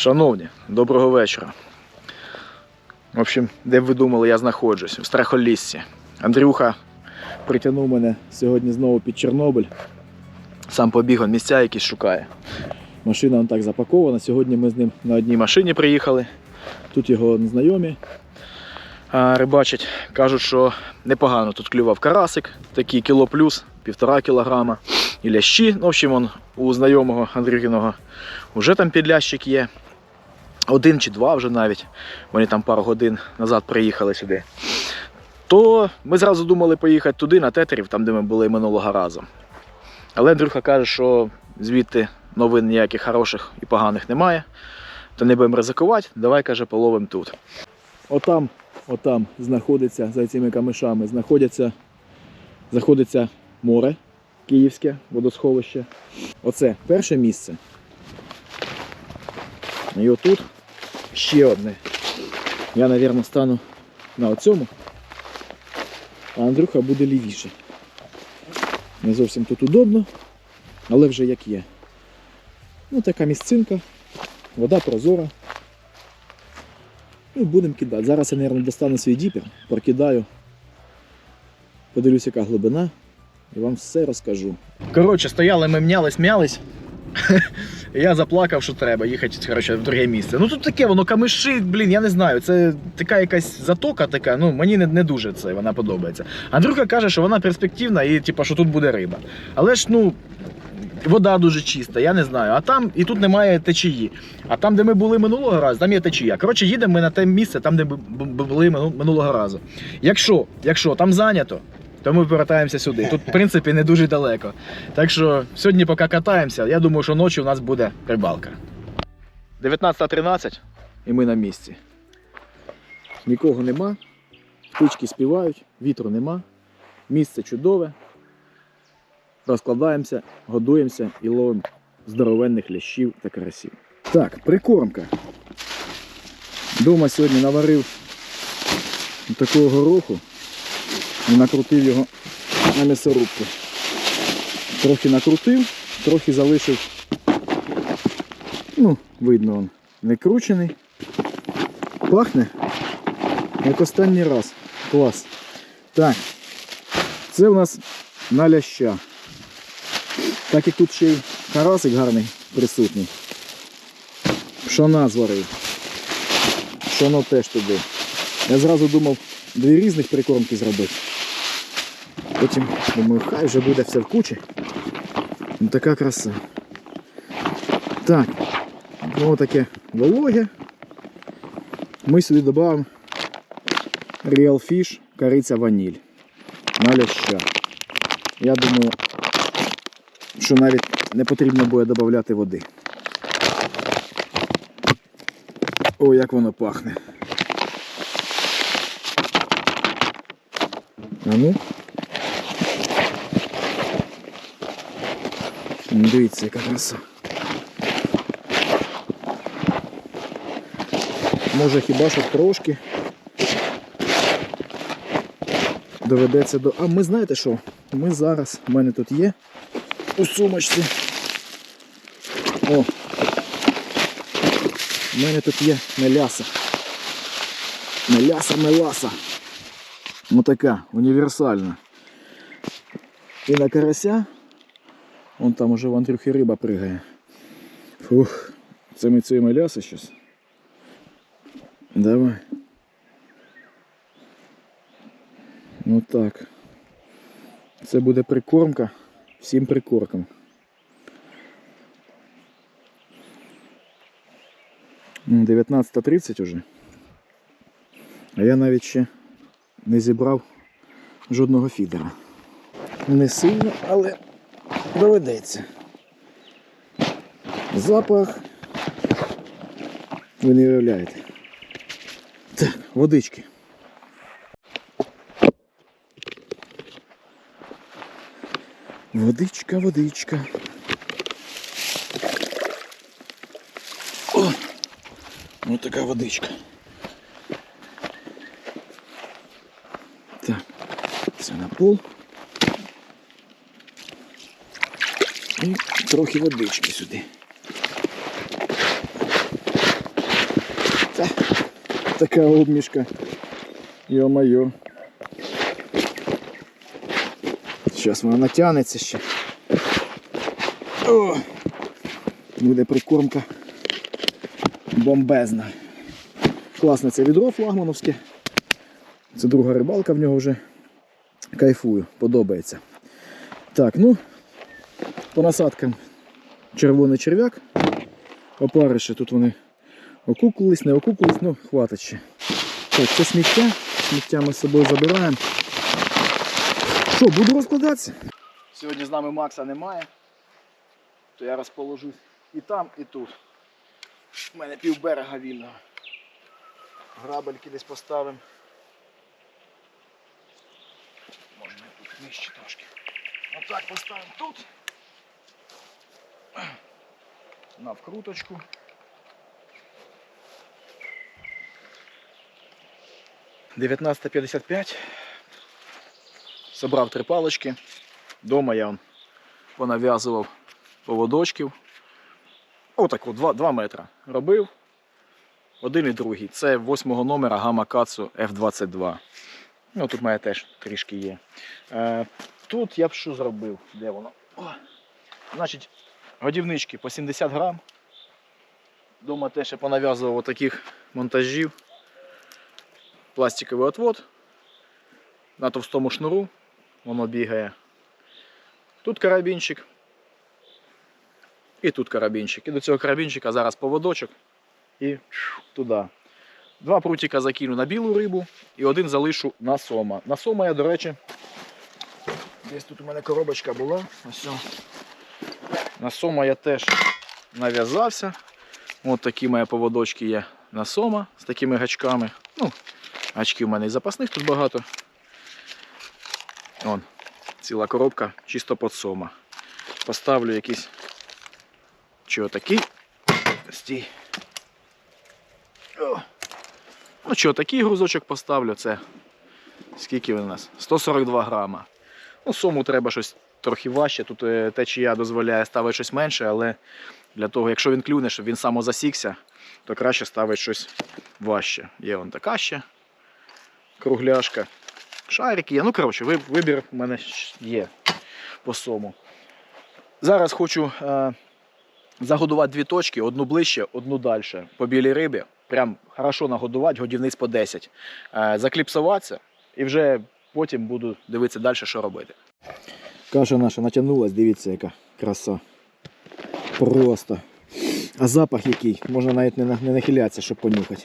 Шановні, доброго вечора. В общем, де б ви думали, я знаходжусь? У Страхоліссі. Андрюха притягнув мене сьогодні знову під Чорнобиль. Сам побіг, он місця якісь шукає. Машина он так запакована. Сьогодні ми з ним на одній машині приїхали. Тут його знайомі рибачать. Кажуть, що непогано тут клював карасик, такий кіло плюс, півтора кілограма. І лящі. Ну, в общем, он, у знайомого Андрюхіного вже там підлящик є. Один чи два вже навіть. Вони там пару годин назад приїхали сюди. То ми зразу думали поїхати туди, на тетерів, там, де ми були минулого разу. Але Андрюха каже, що звідти новин ніяких хороших і поганих немає. То не будемо ризикувати, давай каже, половимо тут. Отам, отам знаходиться за цими камишами, знаходяться, знаходиться море київське водосховище. Оце перше місце. І отут ще одне. Я, мабуть, стану на оцьому, а Андрюха буде лівіше. Не зовсім тут удобно, але вже як є. Ну, така місцинка, вода прозора. Ну, будемо кидати. Зараз я, мабуть, достану свій діпер, прокидаю, подивлюсь, яка глибина, і вам все розкажу. Коротше, стояли, ми м'ялись, м'ялись. Я заплакав, що треба їхати коротше, в друге місце. Ну тут таке, воно камиші, блін, я не знаю. Це така якась затока така, ну мені не, не дуже це вона подобається. Андрюха каже, що вона перспективна і типу, що тут буде риба. Але ж ну. Вода дуже чиста, я не знаю. А там і тут немає течії. А там, де ми були минулого разу, там є течія. Коротше, їдемо ми на те місце, там, де ми бу- бу- були минулого разу. Якщо, якщо там зайнято, то ми повертаємося сюди. Тут, в принципі, не дуже далеко. Так що сьогодні, поки катаємося, я думаю, що ночі у нас буде рибалка. 19.13 і ми на місці. Нікого нема, птички співають, вітру нема, місце чудове. Розкладаємося, годуємося і ловимо здоровенних лящів та карасів. Так, прикормка. Дома сьогодні наварив такого гороху і накрутив його на м'ясорубку. Трохи накрутив, трохи залишив. Ну, видно, він не кручений. Пахне, як останній раз. Клас. Так, це у нас на ляща. Так як тут ще й карасик гарний присутній. Пшона зварив. Пшоно теж туди. Я зразу думав дві різних прикормки зробити. Потім думаю, хай вже буде все в кучі. Ну, така краса. Так, ну таке вологе. Ми сюди додаємо Real Fish, кориця ваніль. На ляща. Я думаю, що навіть не потрібно буде додати води. О, як воно пахне. А ну. Дивіться, яка краса. Може хіба що трошки доведеться до... А ми знаєте що? Ми зараз, у мене тут є у сумочці. О! У мене тут є меляса. Меляса, меласа. Ну така, універсальна. І на карася. Вон там уже в Андрюхи риба пригає. Фух, це ми цієї меляси зараз. Давай. Ну так. Це буде прикормка всім прикоркам. М, 19.30 уже. А я навіть ще не зібрав жодного фідера. Не сильно, але доведеться. Запах. Ви не уявляєте. Так, водички. Водичка, водичка. О! Ну така водичка. Так, це на пол. І трохи водички сюди. така обмішка. Йо-майо. Зараз вона натягнеться ще. О! Буде прикормка бомбезна. Класне це відро флагмановське. Це друга рибалка в нього вже. Кайфую, подобається. Так, ну, по насадкам червоний черв'як. Опариші тут вони окуклились, не окуклились, ну хватить ще. Так, це сміття. Сміття ми з собою забираємо. Що, буду розкладатися? Сьогодні з нами Макса немає. То я розположусь і там, і тут. У мене пів берега вільного. Грабельки десь поставимо. Можна тут нижче трошки. Отак поставимо тут. На вкруточку. Дев'ятнадцята п'ятдесят п'ять. Собрав три палочки. Дома я он понав'язував поводочків. Отаку, 2, 2 метри. Робив. Один і другий. Це восьмого номера Гама Кацу F22. Ну, тут має теж трішки є. Е, тут я б що зробив? Де воно? О! Значить, годівнички по 70 грам. Дома теж я понав'язував таких монтажів. Пластиковий отвод. На товстому шнуру воно бігає. Тут карабінчик. І тут карабінчик. І до цього карабінчика зараз поводочок і туди. Два прутика закину на білу рибу і один залишу на сома. На сома я, до речі, десь тут у мене коробочка була. Ось. На сома я теж нав'язався. Ось такі мої поводочки є на сома з такими гачками. Ну, гачків у мене і запасних тут багато. Вон, ціла коробка чисто під сома. Поставлю якийсь чи отакий. Стій. Ну чи отакий грузочок поставлю, це скільки він у нас? 142 грама. Ну, сому треба щось трохи важче. Тут е, течія дозволяє ставити щось менше, але для того, якщо він клюне, щоб він самозасікся, то краще ставити щось важче. Є вон така ще кругляшка. Шарики є. Ну, коротше, вибір у мене є по сому. Зараз хочу е, загодувати дві точки, одну ближче, одну далі. По білій рибі. Прям хорошо нагодувати, годівниць по 10. Е, закліпсуватися і вже потім буду дивитися далі, що робити. Каша наша натягнулась, дивіться, яка краса. Просто. А запах який, можна навіть не, не нахилятися, щоб понюхати.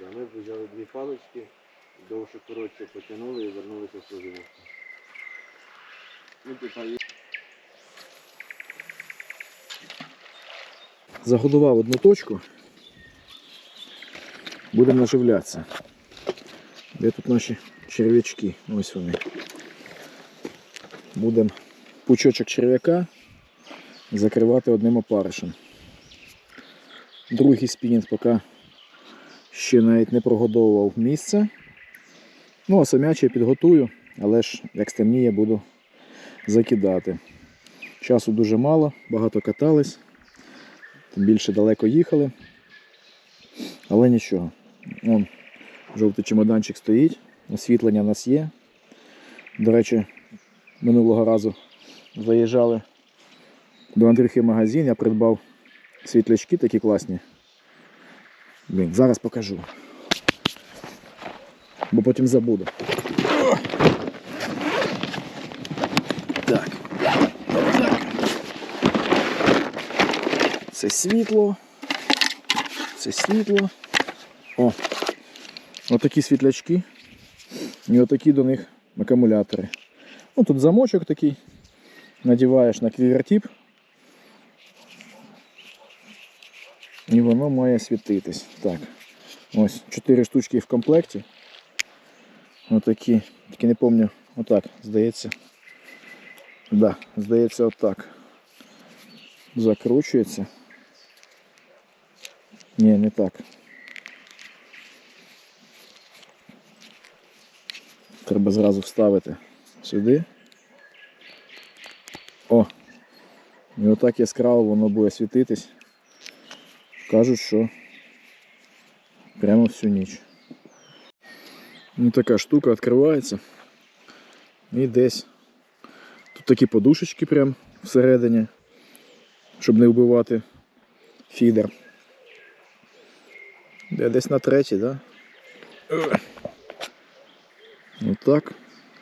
Да. Ми взяли дві палички, довше коротше потягнули і вернулися в служивовку. Ну, Загодував одну точку. Будемо наживлятися. Де тут наші черв'ячки? Ось вони. Будемо пучочок черв'яка закривати одним опаришем. Другий спінінг поки ще навіть не прогодовував місце. Ну, а самячий підготую, але ж як стемніє, буду закидати. Часу дуже мало, багато катались. Тим більше далеко їхали. Але нічого. Вон, жовтий чемоданчик стоїть, освітлення в нас є. До речі, минулого разу заїжджали до Андрюхи магазин, я придбав світлячки такі класні. Блін, зараз покажу. Бо потім забуду. Так. Так. Це світло. Це світло. О! Отакі світлячки. І отакі до них акумулятори. Ну, тут замочок такий. Надіваєш на квівертіп. Воно має світитись. Так. Ось 4 штучки в комплекті. Отакі. Тільки не пам'ятаю, отак, здається. Да, здається, отак. Закручується. Ні, не так. Треба зразу вставити сюди. О! І отак яскраво воно буде світитись. Кажуть, що прямо всю ніч. Ну така штука відкривається. І десь. Тут такі подушечки прям всередині, щоб не вбивати фідер. Де десь на третій, так? Да? Отак.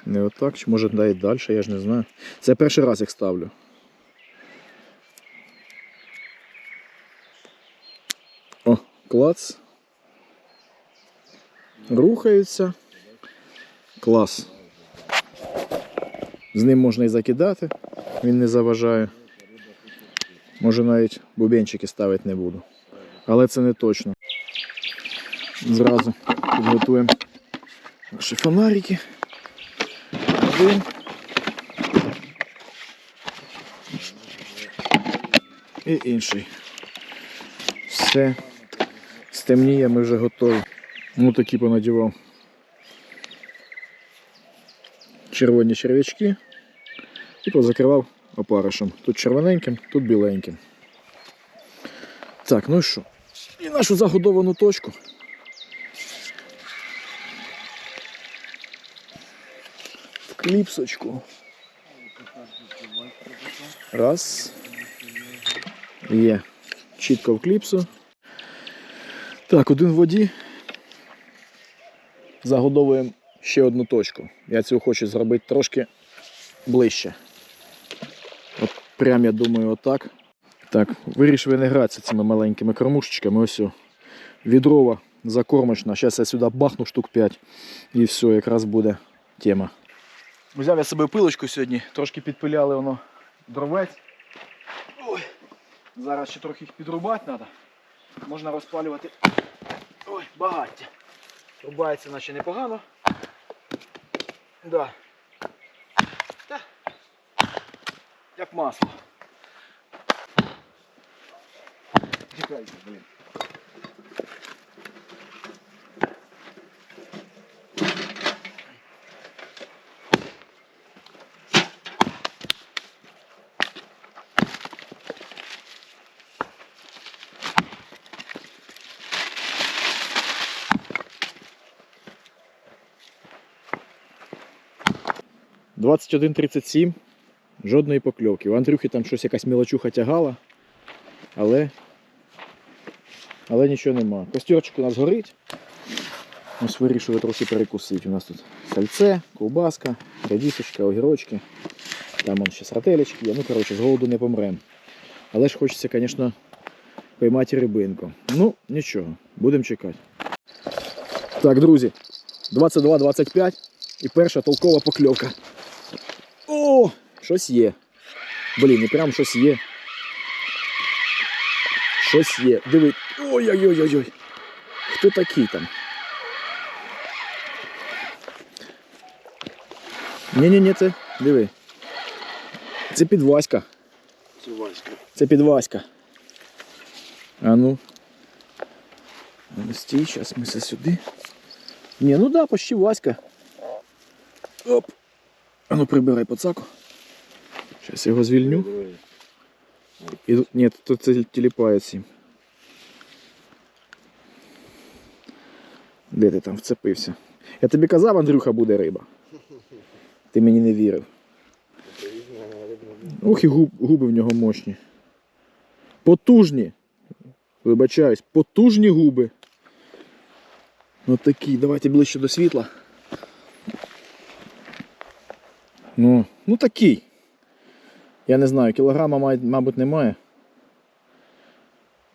Не отак, чи може навіть далі, я ж не знаю. Це перший раз їх ставлю. О, клац. Рухаються. Клас. З ним можна і закидати, він не заважає. Може навіть бубенчики ставити не буду. Але це не точно. Зразу підготуємо наші фонарики. Один. І інший. Все. Стемніє, ми вже готові. Ну такі понадівав. Червоні черв'ячки і позакривав опаришем. Тут червоненьким, тут біленьким. Так, ну і що? І нашу загодовану точку. В кліпсочку. Раз. Є. Чітко в кліпсу. Так, один в воді. Загодовуємо ще одну точку. Я цю хочу зробити трошки ближче. От прям я думаю, отак. Так, вирішив не гратися цими маленькими кормушечками. Ось відрова закормочна. Зараз я сюди бахну штук 5 і все, якраз буде тема. Взяв я себе пилочку сьогодні, трошки підпиляли воно дровець. Ой, зараз ще трохи їх підрубати треба. Можна розпалювати ой, багаття. Рубається наче непогано. Да. Та. Як масло. Тікайте, блін. Двадцять один тридцять сім. Жодної покльовки. У Андрюхи там щось якась мілочуха тягала, але, але нічого нема. Костерчик у нас горить. Ось вирішили трохи перекусити. У нас тут сальце, ковбаска, радісочка, огірочки. Там ще срателечки. Ну, коротше, з голоду не помремо. Але ж хочеться, звісно, поймати рибинку. Ну, нічого, будемо чекати. Так, друзі, 22-25 і перша толкова покльовка. О, щось є. Блін, і прям щось є. Щось є. Диви. Ой-ой-ой-ой. Хто такий там? Ні-ні-ні, це. Диви. Це підваська. Це Васька. Це підваська. А ну. А ну стій, зараз ми це сюди. Ні, ну да, почти Васька. Оп. А ну прибирай пацаку. Зараз його звільню. І, ні, тут це тіліпається. Де ти там вцепився? Я тобі казав, Андрюха, буде риба. Ти мені не вірив. Ох і губ, губи в нього мощні. Потужні. Вибачаюсь, потужні губи. Ну такі, давайте ближче до світла. Ну, ну такий. Я не знаю, кілограма, мабуть, немає.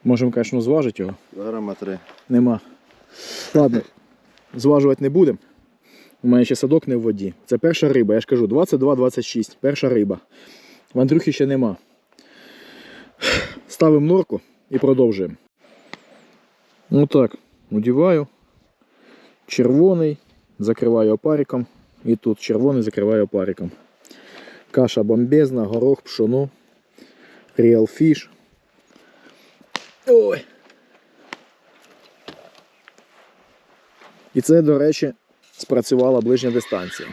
Можемо, звісно, зважити його. Кілограма три. Нема. Ладно, зважувати не будемо. У мене ще садок не в воді. Це перша риба, я ж кажу, 22-26. Перша риба. В Андрюхи ще нема. Ставимо норку і продовжуємо. Ну так, одіваю. Червоний, закриваю опариком. І тут червоний закриваю опариком. Каша бомбезна, горох, пшоно, Real Fish. Ой. І це, до речі, спрацювала ближня дистанція.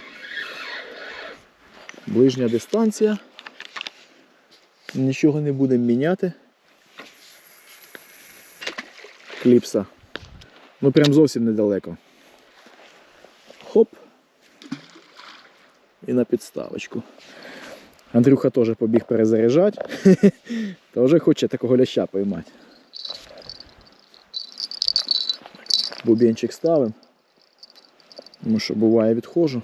Ближня дистанція. Нічого не будемо міняти. Кліпса. Ну прям зовсім недалеко. Хоп. І на підставочку. Андрюха теж побіг перезаряджати. Теж хоче такого ляща поймати. Бубенчик ставимо. Тому що буває відходжу.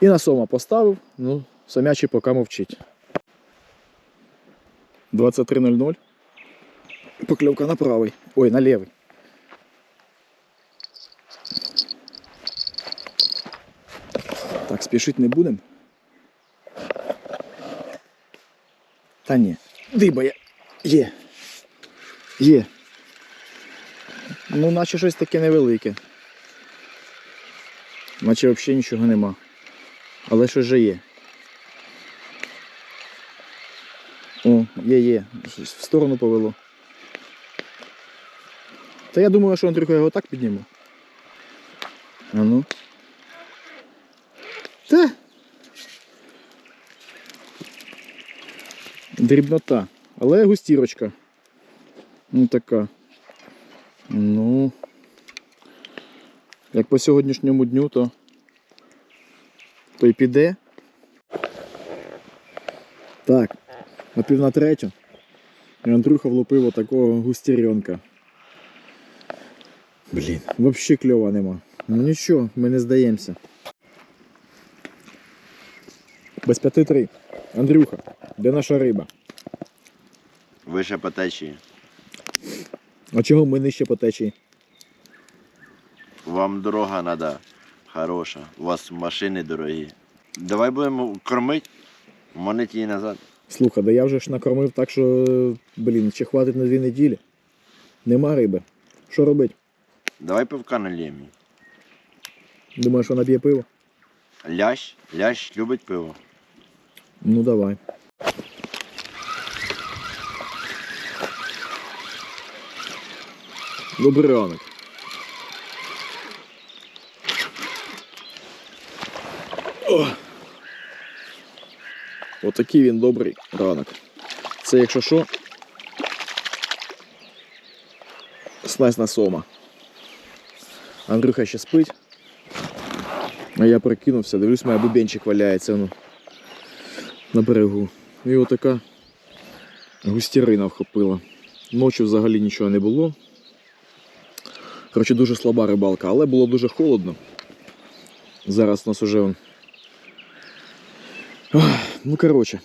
І на сома поставив, ну, самячий поки мовчить. 23.00. Покльовка на правий. Ой, на лівий. Так, спішити не будемо. Та ні. Диба є. Є. Є. Ну, наче щось таке невелике. Наче взагалі нічого нема. Але щось же є. О, є, є. Щось в сторону повело. Та я думаю, що Андрюха його так підніме. А ну. Та. Дрібнота. Але густірочка. Ну така. Ну. Як по сьогоднішньому дню, то, то й піде. Так, на пів на третю. І Андрюха влупив отакого густіренка. Блін, взагалі кльова нема. Ну нічого, ми не здаємося. Без п'яти три. Андрюха, де наша риба? Вище по течії. А чого ми нижче по течії? Вам дорога треба хороша. У вас машини дорогі. Давай будемо кормити, монеті її назад. Слухай, да я вже ж накормив так, що, блін, чи хватить на дві неділі. Нема риби. Що робити? Давай пивка наліємо. Думаєш, вона п'є пиво? Лящ, лящ любить пиво. Ну давай. Добрий ранок. О! Отакий він добрий ранок. Це якщо що. Снасна сома. Андрюха ще спить. А я прикинувся, дивлюсь, моя бубенчик валяється ну, на берегу. І отака густірина вхопила. Ночі взагалі нічого не було. Коротше, дуже слаба рибалка, але було дуже холодно. Зараз у нас уже. Ну, коротше,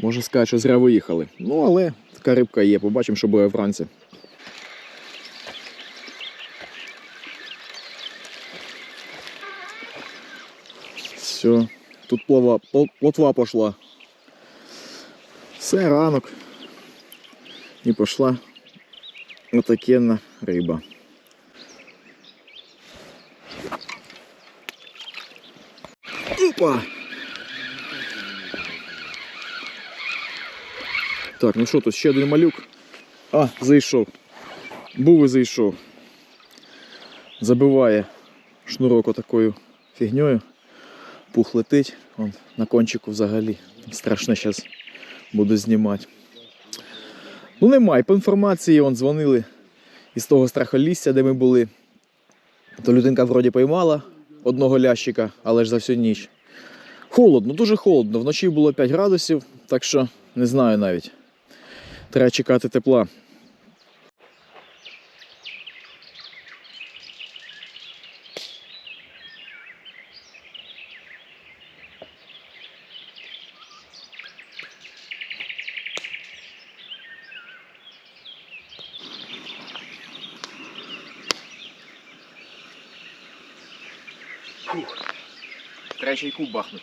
можна сказати, що зря виїхали. Ну, але така рибка є, побачимо, що буде вранці. Все, тут плова, пл- плотва пошла. Все, ранок. І пішла отакенна риба. Опа! Так, ну що тут ще один малюк. А, зайшов. Був і зайшов. Забиває шнурок отакою фігньою. Пух летить, он на кончику взагалі. Страшно зараз буду знімати. Ну немає. По інформації он дзвонили із того страхолісся, де ми були. То людинка вроді поймала одного лящика, але ж за всю ніч. Холодно, дуже холодно. Вночі було 5 градусів, так що не знаю навіть. Треба чекати тепла. Треба чайку бахнуть.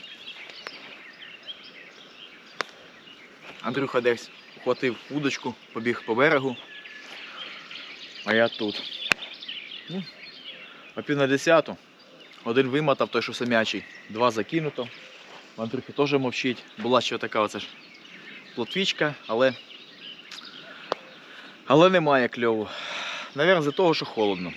Андрюха десь ухватив удочку, побіг по берегу. А я тут. Ну, пів на десяту. Один вимотав той, що самячий, два закинуто. Андрюхи теж мовчить. Була ще така оце ж плотвічка, але. Але немає кльову. Навірно, за того, що холодно.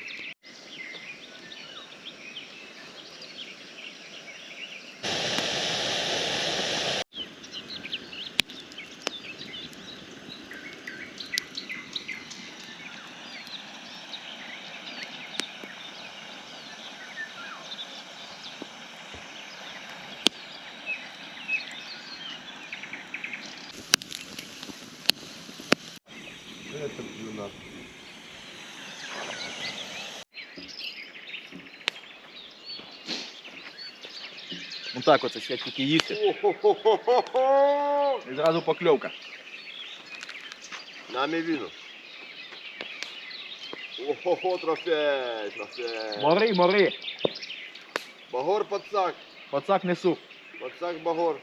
Ну так оце ще тільки їсти. І зразу покльовка. Нами віно. Ого-го, трофей, трофей. Мори, мори. Багор пацак, Пацак несу. пацак багор.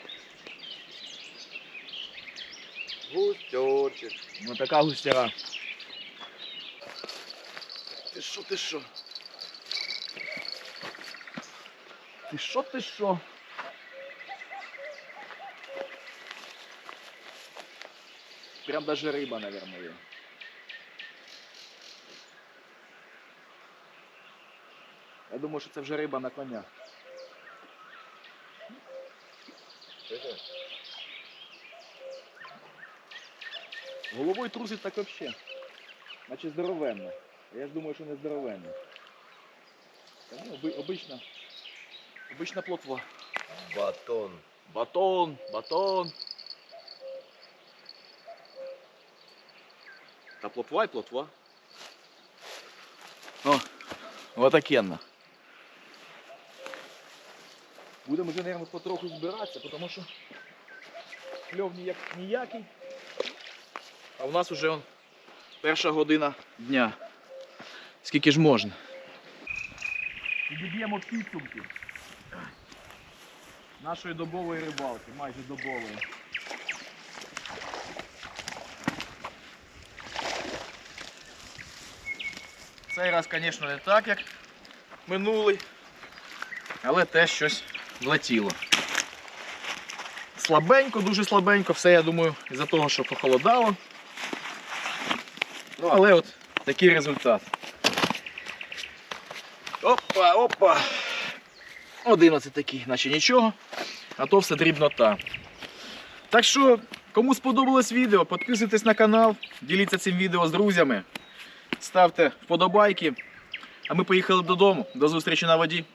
Густьорчик. Ну така густяра. Ти що, ти що? Ти що, ти що? Прям даже риба, наверное, є. Я думаю, що це вже риба на коня. Головою трусить так вообще. Наче здоровенно. Я ж думаю, що не здоровенно. Оби, обична. Обична плотва. Батон. Батон, батон. Плотва і плотва. О, отакенна. Будемо вже, мабуть, потроху збиратися, тому що кльов ніяк, ніякий. А у нас вже он, перша година дня. Скільки ж можна? Підіб'ємо підсумки нашої добової рибалки, майже добової. Цей раз, звісно, не так, як минулий, але теж щось влетіло. Слабенько, дуже слабенько, все, я думаю, із-за того, що похолодало. Ну, але от такий результат. Опа, опа. 11 такий, наче нічого, а то все дрібнота. Так що, кому сподобалось відео, підписуйтесь на канал, діліться цим відео з друзями, ставте вподобайки. А ми поїхали додому. До зустрічі на воді.